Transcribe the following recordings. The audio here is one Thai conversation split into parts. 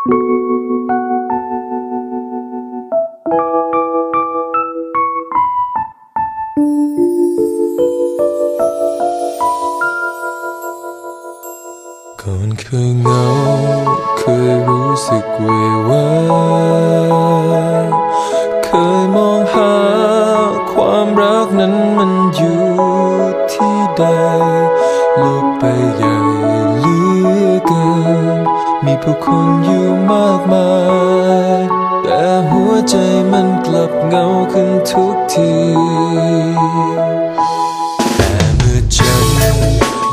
ก่อนเคยเหงาเคยรู้สึกเววาเคยมองหาความรักนั้นมันอยู่ที่ใดโลกใบใหญ่ ผู้คนอยู่มากมาย แต่หัวใจมันกลับเหงาขึ้นทุกที แต่เมื่อฉัน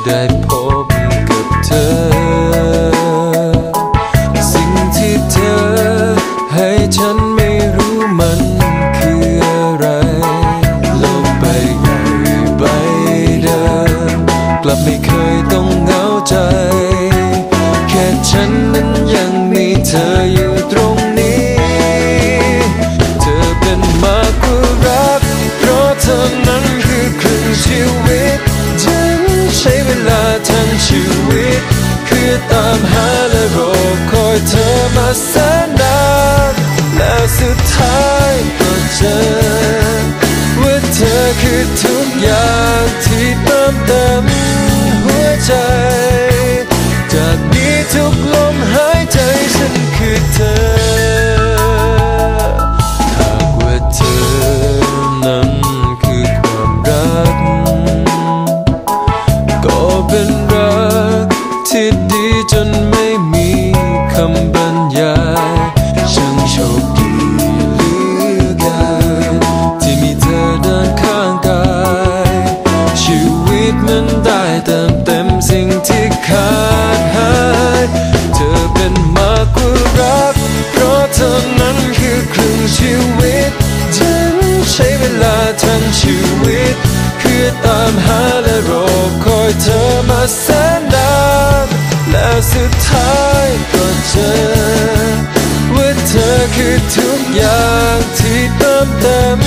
ได้พบกับเธอ สิ่งที่เธอให้ฉันไม่รู้มันคืออะไร โลกใบใหญ่ใบเดิมกลับไม่เคยต้องเหงาใจามหาและรอคอยเธอมาแสนนานแล้วสุดท้ายก็เจอว่าเธอคือทุกอย่างที่เติมเต็มหัวใจ จากนี้ทุกลมหายใจฉันคือเธอ วิตมันได้เติมเต็มสิ่งที่ขาดหาย เธอเป็นมากกว่ารัก เพราะเธอนั้นคือครึ่งชีวิต ฉันใช้เวลาทั้งชีวิต เพื่อตามหาและรอคอยเธอมาแสนนานแล้วสุดท้ายก็เจอว่าเธอคือทุกอย่างที่เติมเต็ม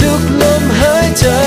thức lâm hơi chờ